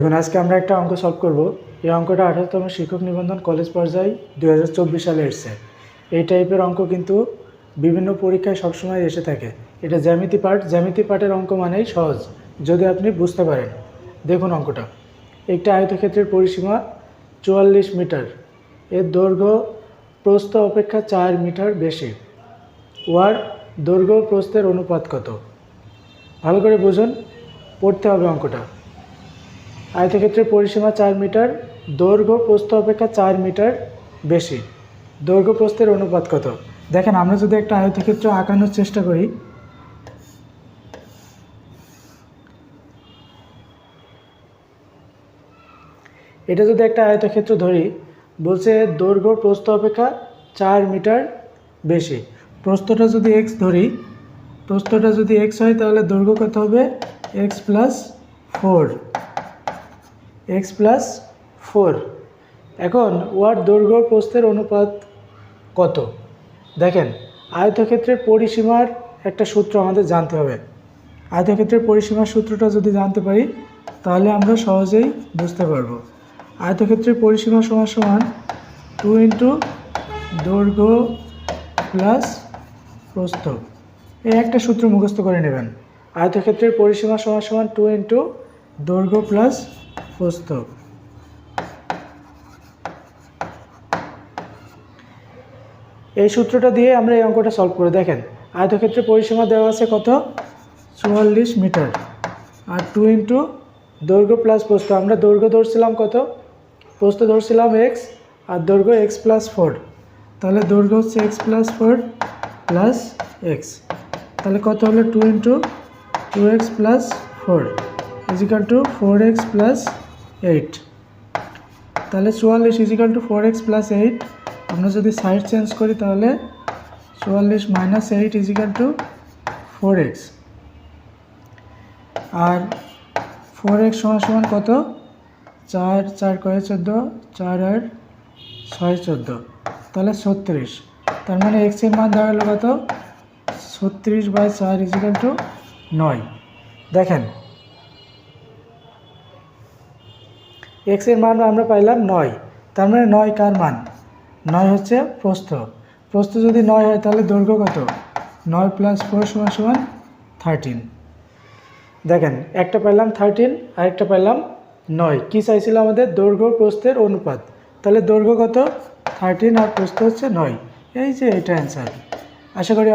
এখন আজকে আমরা একটা অঙ্ক সলভ করব। এই অঙ্কটা আঠারোতম শিক্ষক নিবন্ধন কলেজ পর্যায়ে দু হাজার চব্বিশ সালে এসছে। এই টাইপের অঙ্ক কিন্তু বিভিন্ন পরীক্ষায় সবসময় এসে থাকে। এটা জ্যামিতি পার্ট জ্যামিতি পার্টের অঙ্ক মানেই সহজ, যদি আপনি বুঝতে পারেন। দেখুন অঙ্কটা। একটা আয়তক্ষেত্রের পরিসীমা চুয়াল্লিশ মিটার। এর দৈর্ঘ্য প্রস্থ অপেক্ষা চার মিটার বেশি। ওয়ার দৈর্ঘ্য প্রস্থের অনুপাত কত? ভালো করে বুঝুন। পড়তে হবে অঙ্কটা। আয়তক্ষেত্রের পরিসীমা চার মিটার, দৈর্ঘ্য প্রস্থ অপেক্ষা চার মিটার বেশি। দৈর্ঘ্য প্রস্থের অনুপাত কত? দেখেন, আমরা যদি একটা আয়তক্ষেত্র আঁকানোর চেষ্টা করি, এটা যদি একটা আয়তক্ষেত্র ধরি, বলছে দৈর্ঘ্য প্রস্থ অপেক্ষা চার মিটার বেশি। প্রস্থটা যদি এক্স ধরি, প্রস্থটা যদি এক্স হয়, তাহলে দৈর্ঘ্য কত হবে? X plus four x plus four. এখন ওয়ার দৈর্ঘ্য প্রস্থের অনুপাত কত? দেখেন, আয়তক্ষেত্রের পরিসীমার একটা সূত্র আমাদের জানতে হবে। আয়তক্ষেত্রের পরিসীমার সূত্রটা যদি জানতে পারি, তাহলে আমরা সহজেই বুঝতে পারব। আয়তক্ষেত্রের পরিসীমা সমান সমান টু ইন্টু দৈর্ঘ্য প্লাস প্রস্থ। এই একটা সূত্র মুখস্থ করে নেবেন। আয়তক্ষেত্রের পরিসীমা সমান সমান টু ইন্টু দৈর্ঘ্য প্লাস প্রস্থ এই সূত্রটা দিয়ে আমরা এই অঙ্কটা সলভ করে। দেখেন আয়তক্ষেত্রের পরিসীমা দেওয়া আছে কত? চুয়াল্লিশ মিটার। আর টু ইন্টু দৈর্ঘ্য প্লাস প্রস্থ। আমরা দৈর্ঘ্য ধরছিলাম কত? প্রস্থ ধরছিলাম এক্স আর দৈর্ঘ্য এক্স প্লাস ফোর তাহলে দৈর্ঘ্য হচ্ছে x plus four plus x তাহলে কত হলো? Two into two x plus four equal to four x plus eight তাহলে চুয়াল্লিশ equal to four x plus eight আমরা যদি সাইড চেঞ্জ করি তাহলে চুয়াল্লিশ minus eight equal to four x R four x সমান সমান কত? চার চার কয়ে চোদ্দ, চার আর ছয় চোদ্দ। তাহলে ছত্রিশ। তার মানে এক্সের মান হলো কত? ছত্রিশ বাই চার ইজিক্যাল টু নয়। দেখেন এক্সের মান আমরা পাইলাম নয়। তার মানে নয় কার মান? নয় হচ্ছে প্রস্থ। প্রস্থ যদি নয় হয়, তাহলে দৈর্ঘ্য কত? নয় প্লাস ফোর সমান সমান থার্টিন দেখেন, একটা পাইলাম থার্টিন আরেকটা পাইলাম নয়। কী চাইছিল আমাদের? দৈর্ঘ্য প্রস্থের অনুপাত। তাহলে দৈর্ঘ্য কত? থার্টিন আর প্রস্থ হচ্ছে নয়। এই যে এটা অ্যান্সার আশা করি